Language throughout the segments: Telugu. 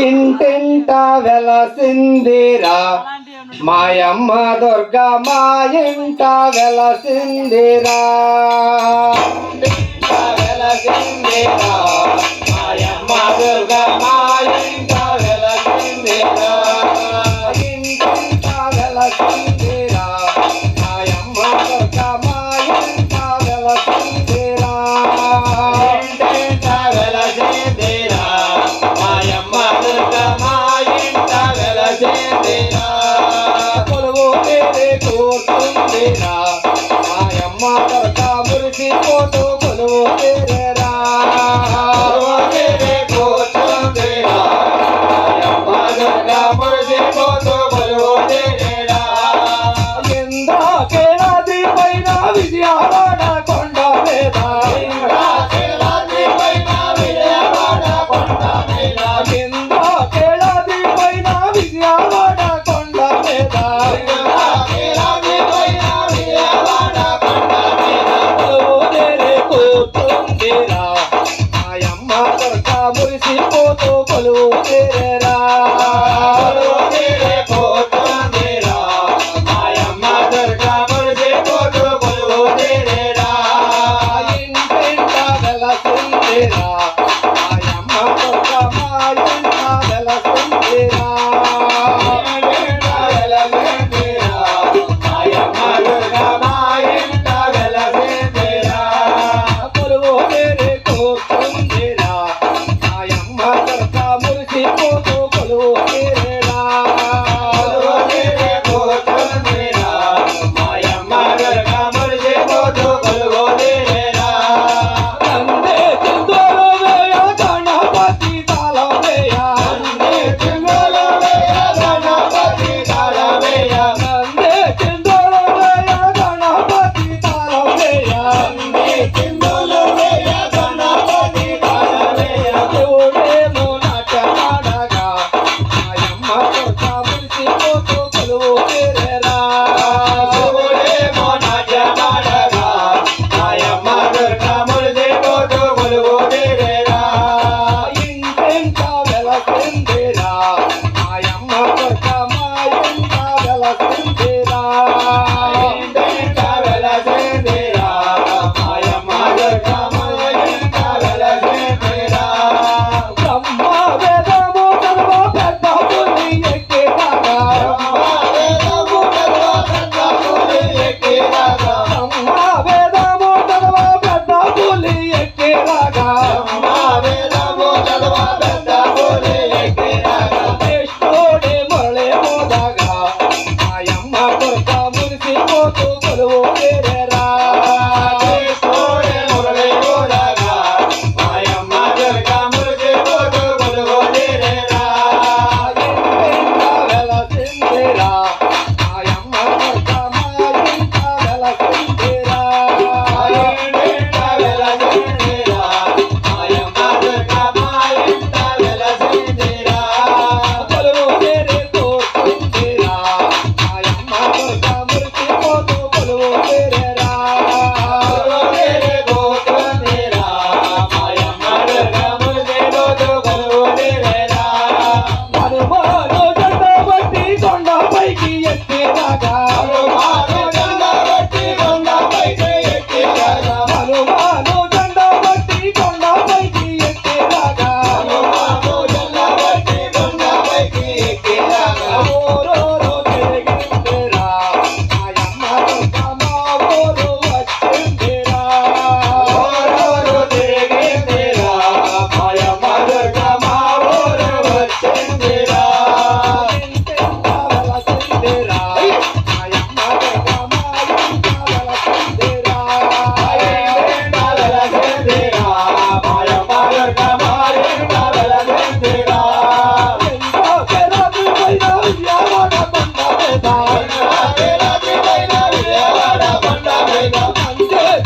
ఇంటింట వెలసిందిరా. మాయమ్మ దుర్గా మా ఇంట వెలసిందిరా. వెలసిందిరా. oh,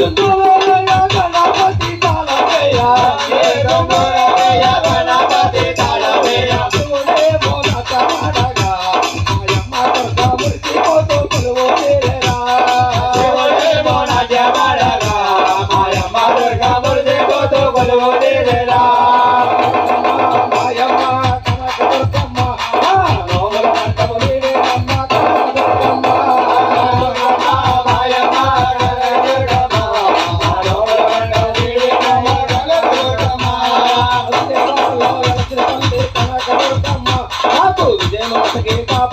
Don't